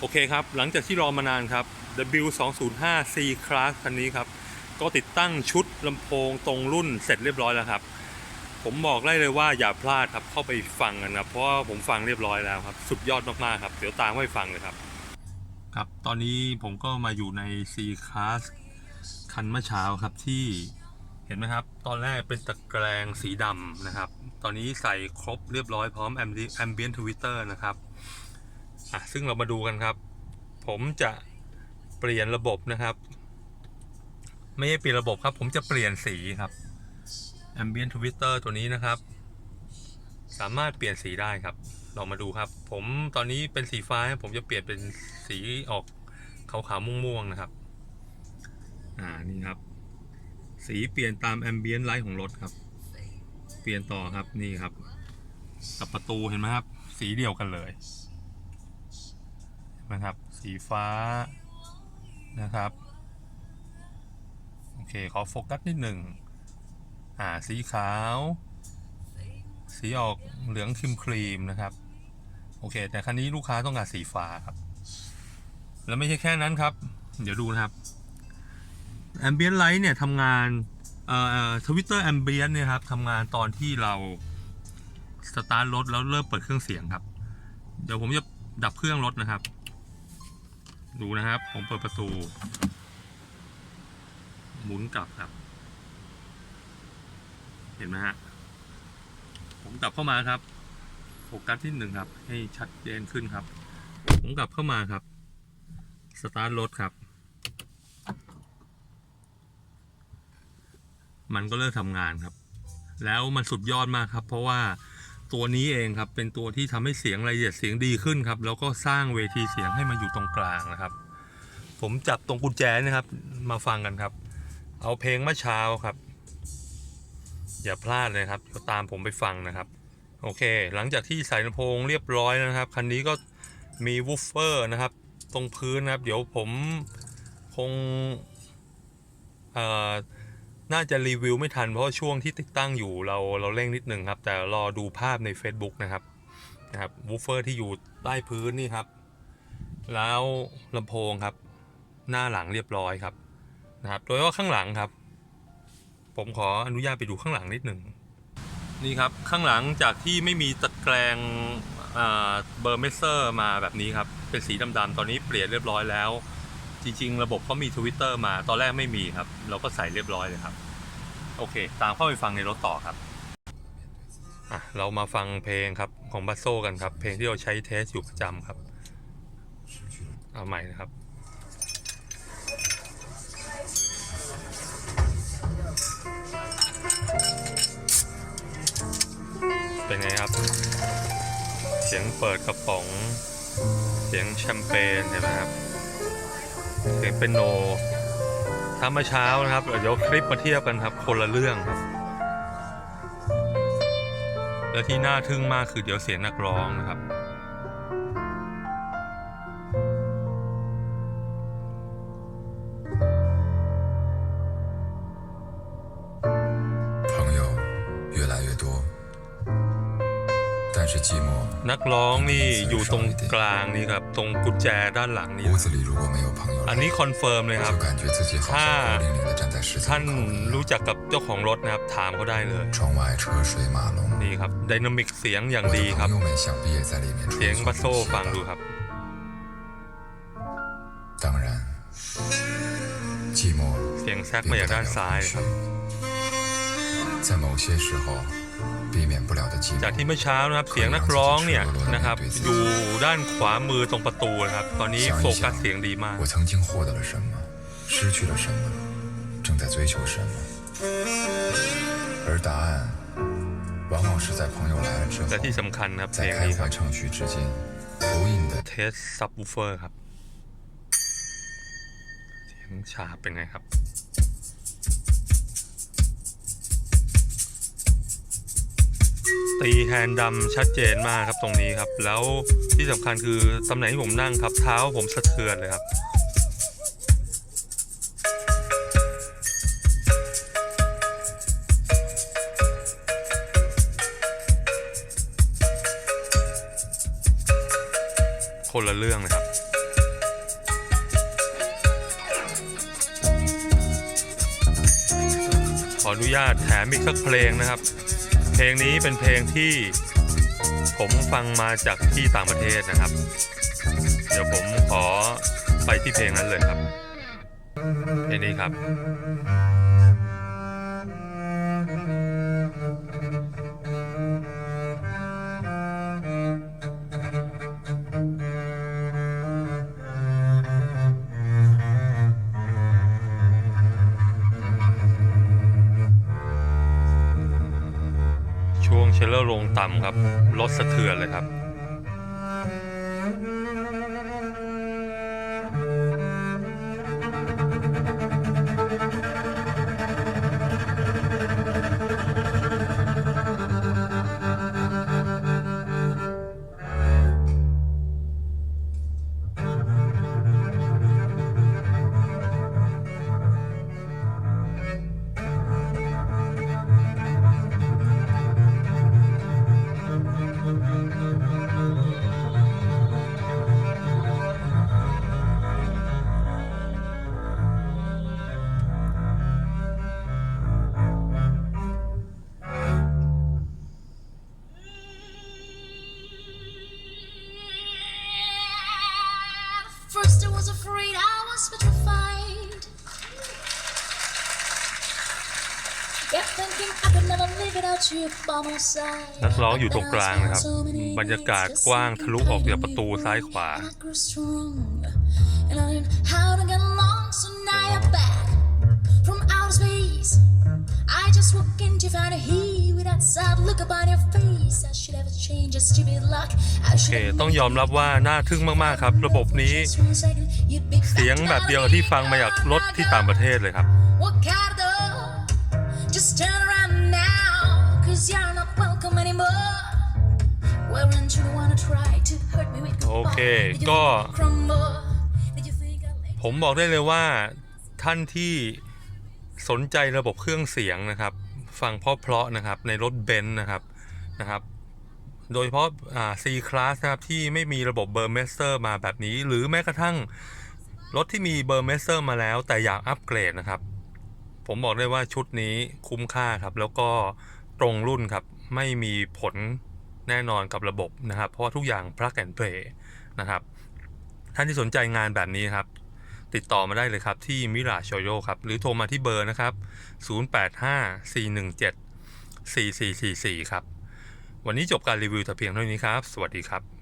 โอเคครับ หลังจากที่รอมานานครับ W205 C Class คันนี้ครับ ก็ติดตั้งชุดลำโพงตรงรุ่นเสร็จเรียบร้อยแล้วครับ ผมบอกได้เลยว่าอย่าพลาดครับ เข้าไปฟังกันครับ เพราะว่าผมฟังเรียบร้อยแล้วครับ สุดยอดมากๆครับ เดี๋ยวตามเข้าไปฟังเลยครับ ครับ ตอนนี้ผมก็มาอยู่ใน C Class คันเมื่อเช้าครับที่เห็นไหมครับ ตอนแรกเป็นตะแกรงสีดำนะครับ ตอนนี้ใส่ครบเรียบร้อยพร้อม Ambi- Ambient Twitter นะครับ อะซึ่งเรามาดูกันครับ ผมจะเปลี่ยนระบบนะครับ ไม่ใช่เปลี่ยนระบบครับ ผมจะเปลี่ยนสีครับ Ambient Twitter ตัวนี้นะครับ สามารถเปลี่ยนสีได้ครับ เรามาดูครับ ผมตอนนี้เป็นสีฟ้า ผมจะเปลี่ยนเป็นสีออกขาวๆม่วงๆนะครับ อ่านี่ครับ สีเปลี่ยนตาม Ambient Light ของรถครับ เปลี่ยนต่อครับนี่ครับ กับประตูเห็นไหมครับ สีเดียวกันเลย นะครับ สีฟ้านะครับ โอเค ขอโฟกัสนิดหนึ่งอ่า สีขาว สีออกเหลืองครีมครีมนะครับ โอเค แต่คันนี้ลูกค้าต้องการสีฟ้าครับ แล้วไม่ใช่แค่นั้นครับ เดี๋ยวดูนะครับ Ambient Light เนี่ยทำงานเอ่อทวิตเตอร์ Ambient เนี่ยครับทำงานตอนที่เราสตาร์ทรถแล้วเริ่มเปิดเครื่องเสียงครับ เดี๋ยวผมจะดับเครื่องรถนะครับ ดูนะครับ ผมเปิดประตู หมุนกลับครับ เห็นไหมฮะ ผมกลับเข้ามาครับโฟกัสที่หนึ่งครับ ให้ชัดเจนขึ้นครับ ผมกลับเข้ามาครับ สตาร์ทรถครับ มันก็เริ่มทำงานครับ แล้วมันสุดยอดมากครับ เพราะว่า ตัวนี้เองครับ เป็นตัวที่ทำให้เสียงละเอียดเสียงดีขึ้นครับ แล้วก็สร้างเวทีเสียงให้มันอยู่ตรงกลางนะครับ ผมจับตรงกุญแจนะครับ มาฟังกันครับ เอาเพลงเมื่อเช้าครับ อย่าพลาดเลยครับตามผมไปฟังนะครับ โอเค หลังจากที่ใส่ลำโพงเรียบร้อยแล้วนะครับ คันนี้ก็มีวูฟเฟอร์นะครับ ตรงพื้นนะครับ เดี๋ยวผมคงเอ่อ น่าจะรีวิวไม่ทันเพราะช่วงที่ติดตั้งอยู่เราเราเร่งนิดหนึ่งครับ แต่รอดูภาพใน Facebook นะครับนะครับวูฟเฟอร์ที่อยู่ใต้พื้นนี่ครับ แล้วลำโพงครับ หน้าหลังเรียบร้อยครับนะครับโดยว่าข้างหลังครับ ผมขออนุญาตไปดูข้างหลังนิดหนึ่งนี่ครับข้างหลังจากที่ไม่มีตะแกรงเบอร์เมเซอร์มาแบบนี้ครับ เป็นสีดำๆตอนนี้เปลี่ยนเรียบร้อยแล้ว จริง ๆ ระบบเขามี Twitter มาตอนแรกไม่มีครับ เราก็ใส่เรียบร้อยเลยครับ โอเค ตามเข้าไปฟังในรถต่อครับอะเรามาฟังเพลงครับของบัสโซกันครับ เพลงที่เราใช้เทสอยู่ประจำครับ เอาใหม่นะครับเป็นไงครับ เสียงเปิดกระป๋อง เสียงแชมเปญเห็นไหมครับ เสียงเป็นโนถ้าเมื่อเช้านะครับ เดี๋ยวคลิปมาเทียบกันครับ คนละเรื่องครับ และที่น่าทึ่งมากคือเดี๋ยวเสียงนักร้องนะครับ นักร้องนี่อยู่ตรงกลางนี่ครับ ตรงกุญแจด้านหลังนี่อันนี้คอนเฟิร์มเลยครับ ถ้าท่านรู้จักกับเจ้าของรถนะครับ ถามเขาได้เลย นี่ครับดินามิกเสียงอย่างดีครับ เสียงบัสโซฟังดูครับเสียงแซกมาจากด้านซ้ายครับ จากที่เมื่อเช้านะครับเสียงนักร้องเนี่ยนะครับอยู่ด้านขวามือตรงประตูนะครับ ตอนนี้โฟกัสเสียงดีมากและที่สำคัญครับเสียงนี้ครับเทสซับวูเฟอร์ครับเสียงชาเป็นไงครับ ตีแฮนด์ดำชัดเจนมากครับตรงนี้ครับ แล้วที่สำคัญคือตำแหน่งที่ผมนั่งครับ เท้าผมสะเทือนเลยครับคนละเรื่องเลยครับ ขออนุญาตแถมอีกสักเพลงนะครับ ลงนี้เป็นเพลงที่ผมฟังมาจากที่ต่างประเทศนะครับ เดี๋ยวผมขอไปที่เพลงนั้นเลยครับเพลงนี้ครับ เชลเลอร์ลงต่ำครับ รถสะเทือนเลยครับ afraid, I was petrified. Kept thinking I could never live without you by my side. นักร้องอยู่ตรงกลางนะครับ บรรยากาศกว้างทะลุออกจากประตูซ้ายขวา And I grew strong. And I learned how to get along, so now you're back from outer space. I just walk into find a he with that sad look upon your face. I should have changed your stupid luck. I โอ should เค have ต้องยอมรับว่าน่าทึ่งมากๆครับ ระบบนี้ just one second, you'd be เสียงแบบเดียวกับที่ฟังมาจากรถที่ต่างประเทศเลยครับ What kind of Just turn around now, cause you're not welcome anymore. Weren't you the one who tried to hurt me with goodbye? โอเค Did you ก็ think I'd crumble? Did you think I'd let ผมบอกได้เลยว่าท่านที่ สนใจระบบเครื่องเสียงนะครับ ฟังเพราะๆนะครับในรถเบนซ์นะครับนะครับโดยเฉพาะอ่า C Class นะครับที่ไม่มีระบบเบอร์เมสเตอร์มาแบบนี้ หรือแม้กระทั่งรถที่มีเบอร์เมสเตอร์มาแล้ว แต่อยากอัปเกรดนะครับ ผมบอกได้ว่าชุดนี้คุ้มค่าครับ แล้วก็ตรงรุ่นครับ ไม่มีผลแน่นอนกับระบบนะครับ เพราะว่าทุกอย่าง plug and play นะครับ ท่านที่สนใจงานแบบนี้ครับ ติดต่อมาได้เลยครับที่มิราโชโยครับ หรือโทรมาที่เบอร์นะครับ 0854174444 ครับ วันนี้จบการรีวิวแต่เพียงเท่านี้ครับ สวัสดีครับ